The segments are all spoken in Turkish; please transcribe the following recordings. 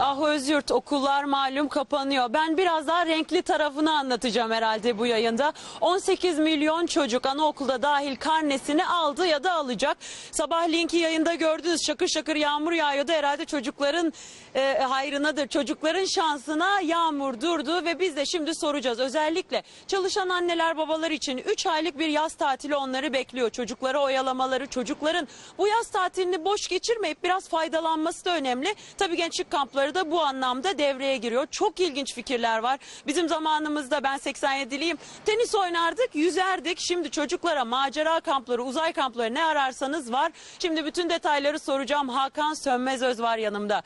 Ah Özyurt okullar malum kapanıyor. Ben biraz daha renkli tarafını anlatacağım herhalde bu yayında. 18 milyon çocuk anaokulda dahil karnesini aldı ya da alacak. Sabahleyink'i yayında gördünüz şakır şakır yağmur yağıyordu. Herhalde çocukların e, hayrınadır. Çocukların şansına yağmur durdu ve biz de şimdi soracağız. Özellikle çalışan anneler babalar için 3 aylık bir yaz tatili onları bekliyor. Çocukları oyalamaları, çocukların bu yaz tatilini boş geçirmeyip biraz faydalanması da önemli. Tabii gençlik kampları da bu anlamda devreye giriyor. Çok ilginç fikirler var. Bizim zamanımızda ben 87'liyim. Tenis oynardık, yüzerdik. Şimdi çocuklara macera kampları, uzay kampları ne ararsanız var. Şimdi bütün detayları soracağım. Hakan Sönmezöz var yanımda.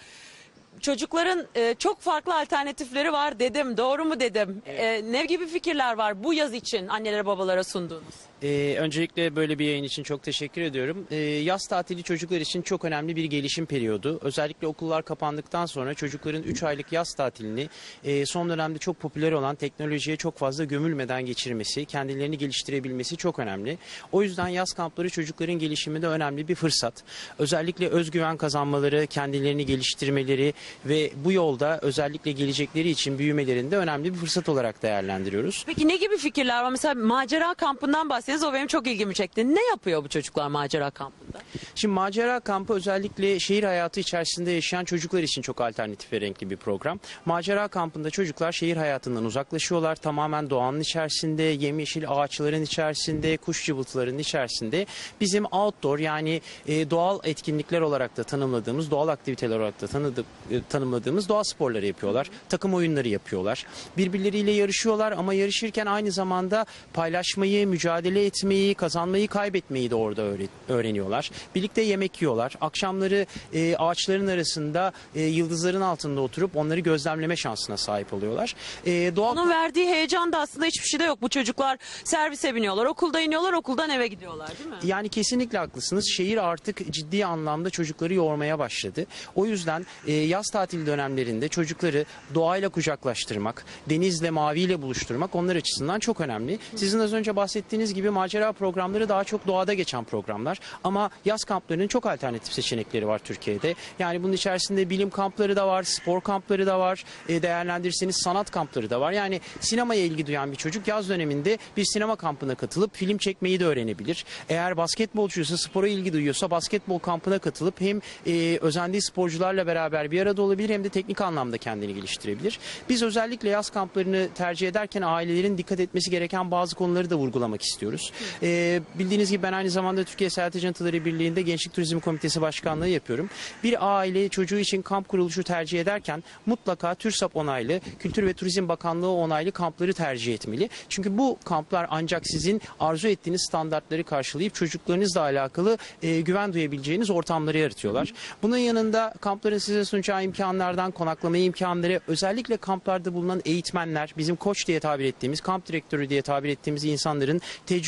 Çocukların e, çok farklı alternatifleri var dedim. Doğru mu dedim? E, ne gibi fikirler var bu yaz için annelere babalara sunduğunuz? Ee, öncelikle böyle bir yayın için çok teşekkür ediyorum. Ee, yaz tatili çocuklar için çok önemli bir gelişim periyodu. Özellikle okullar kapandıktan sonra çocukların 3 aylık yaz tatilini e, son dönemde çok popüler olan teknolojiye çok fazla gömülmeden geçirmesi, kendilerini geliştirebilmesi çok önemli. O yüzden yaz kampları çocukların gelişiminde önemli bir fırsat. Özellikle özgüven kazanmaları, kendilerini geliştirmeleri ve bu yolda özellikle gelecekleri için büyümelerinde önemli bir fırsat olarak değerlendiriyoruz. Peki ne gibi fikirler var? Mesela macera kampından bahsediyoruz. O benim çok ilgimi çekti. Ne yapıyor bu çocuklar macera kampında? Şimdi macera kampı özellikle şehir hayatı içerisinde yaşayan çocuklar için çok alternatif ve renkli bir program. Macera kampında çocuklar şehir hayatından uzaklaşıyorlar. Tamamen doğanın içerisinde, yemyeşil ağaçların içerisinde, kuş cıvıltılarının içerisinde bizim outdoor yani e, doğal etkinlikler olarak da tanımladığımız, doğal aktiviteler olarak da tanıdık, e, tanımladığımız doğa sporları yapıyorlar. Takım oyunları yapıyorlar. Birbirleriyle yarışıyorlar ama yarışırken aynı zamanda paylaşmayı, mücadele etmeyi, kazanmayı, kaybetmeyi de orada öğre- öğreniyorlar. Birlikte yemek yiyorlar. Akşamları e, ağaçların arasında e, yıldızların altında oturup onları gözlemleme şansına sahip oluyorlar. E, doğal Onun verdiği heyecan da aslında hiçbir şey de yok. Bu çocuklar servise biniyorlar, okulda iniyorlar, okuldan eve gidiyorlar değil mi? Yani kesinlikle haklısınız. Şehir artık ciddi anlamda çocukları yormaya başladı. O yüzden e, yaz tatil dönemlerinde çocukları doğayla kucaklaştırmak, denizle, maviyle buluşturmak onlar açısından çok önemli. Sizin az önce bahsettiğiniz gibi macera programları daha çok doğada geçen programlar. Ama yaz kamplarının çok alternatif seçenekleri var Türkiye'de. Yani bunun içerisinde bilim kampları da var, spor kampları da var, e, değerlendirirseniz sanat kampları da var. Yani sinemaya ilgi duyan bir çocuk yaz döneminde bir sinema kampına katılıp film çekmeyi de öğrenebilir. Eğer basketbolcuysa, spora ilgi duyuyorsa basketbol kampına katılıp hem e, özendiği sporcularla beraber bir arada olabilir hem de teknik anlamda kendini geliştirebilir. Biz özellikle yaz kamplarını tercih ederken ailelerin dikkat etmesi gereken bazı konuları da vurgulamak istiyoruz. E, bildiğiniz gibi ben aynı zamanda Türkiye Seyahat Ajantaları Birliği'nde Gençlik Turizmi Komitesi Başkanlığı yapıyorum. Bir aile çocuğu için kamp kuruluşu tercih ederken mutlaka TÜRSAP onaylı, Kültür ve Turizm Bakanlığı onaylı kampları tercih etmeli. Çünkü bu kamplar ancak sizin arzu ettiğiniz standartları karşılayıp çocuklarınızla alakalı e, güven duyabileceğiniz ortamları yaratıyorlar. Bunun yanında kampların size sunacağı imkanlardan konaklama imkanları, özellikle kamplarda bulunan eğitmenler, bizim koç diye tabir ettiğimiz, kamp direktörü diye tabir ettiğimiz insanların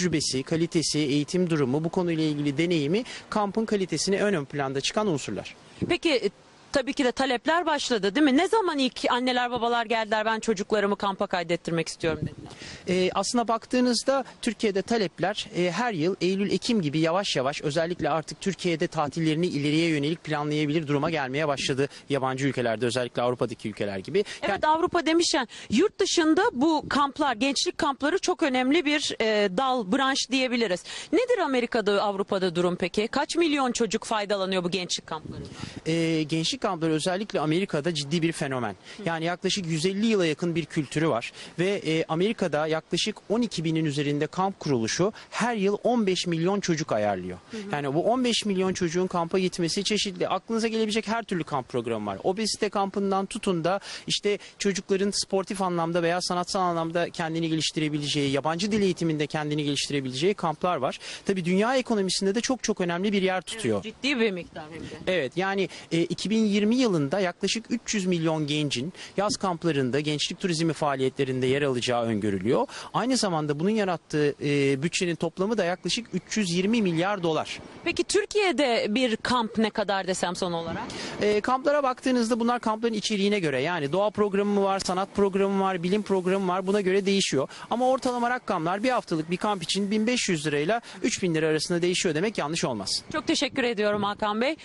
tecrübesi, kalitesi, eğitim durumu, bu konuyla ilgili deneyimi kampın kalitesini ön ön planda çıkan unsurlar. Peki tabii ki de talepler başladı değil mi? Ne zaman ilk anneler babalar geldiler ben çocuklarımı kampa kaydettirmek istiyorum dediler. E, aslına baktığınızda Türkiye'de talepler e, her yıl Eylül-Ekim gibi yavaş yavaş özellikle artık Türkiye'de tatillerini ileriye yönelik planlayabilir duruma gelmeye başladı yabancı ülkelerde özellikle Avrupa'daki ülkeler gibi. Yani- Evet Avrupa demişken yurt dışında bu kamplar, gençlik kampları çok önemli bir e, dal, branş diyebiliriz. Nedir Amerika'da, Avrupa'da durum peki? Kaç milyon çocuk faydalanıyor bu gençlik kamplarından? e, gençlik kampları özellikle Amerika'da ciddi bir fenomen. Yani yaklaşık 150 yıla yakın bir kültürü var ve e, Amerika'da yaklaşık 12 binin üzerinde kamp kuruluşu her yıl 15 milyon çocuk ayarlıyor. Yani bu 15 milyon çocuğun kampa gitmesi çeşitli. Aklınıza gelebilecek her türlü kamp programı var. Obezite kampından tutun da işte çocukların sportif anlamda veya sanatsal anlamda kendini geliştirebileceği, yabancı dil eğitiminde kendini geliştirebileceği kamplar var. Tabii dünya ekonomisinde de çok çok önemli bir yer tutuyor. Ciddi bir miktar hem de. Evet yani e, 2020 yılında yaklaşık 300 milyon gencin yaz kamplarında gençlik turizmi faaliyetlerinde yer alacağı öngörülüyor. Aynı zamanda bunun yarattığı e, bütçenin toplamı da yaklaşık 320 milyar dolar. Peki Türkiye'de bir kamp ne kadar desem son olarak? E, kamplara baktığınızda bunlar kampların içeriğine göre yani doğa programı mı var, sanat programı var, bilim programı var buna göre değişiyor. Ama ortalama rakamlar bir haftalık bir kamp için 1500 lirayla 3000 lira arasında değişiyor demek yanlış olmaz. Çok teşekkür ediyorum Hakan Bey.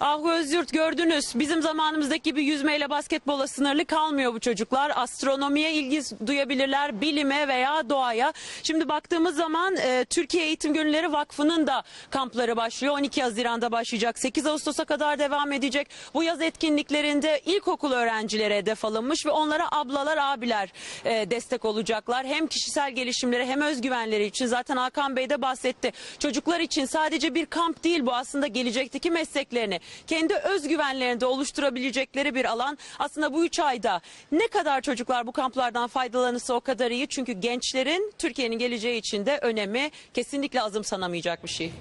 Ahu Özyurt gördünüz. Bizim zamanımızdaki gibi yüzmeyle basketbola sınırlı kalmıyor bu çocuklar. Astronomiye ilgi duyabilirler, bilime veya doğaya. Şimdi baktığımız zaman e, Türkiye Eğitim Gönülleri Vakfı'nın da kampları başlıyor. 12 Haziran'da başlayacak. 8 Ağustos'a kadar devam edecek. Bu yaz etkinliklerinde ilkokul öğrencileri hedef alınmış ve onlara ablalar, abiler e, destek olacaklar. Hem kişisel gelişimleri hem özgüvenleri için zaten Hakan Bey de bahsetti. Çocuklar için sadece bir kamp değil bu aslında gelecekteki mesleklerini, kendi özgüvenlerini de oluşturabilecekleri bir alan. Aslında bu üç ayda ne kadar çocuklar bu kamplardan faydalanırsa o kadar iyi. Çünkü gençlerin Türkiye'nin geleceği için de önemi kesinlikle azımsanamayacak bir şey.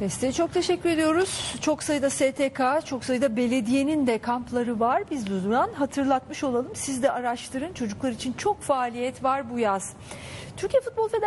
Beste'ye çok teşekkür ediyoruz. Çok sayıda STK, çok sayıda belediyenin de kampları var. Biz durduran hatırlatmış olalım. Siz de araştırın. Çocuklar için çok faaliyet var bu yaz. Türkiye Futbol Federasyonu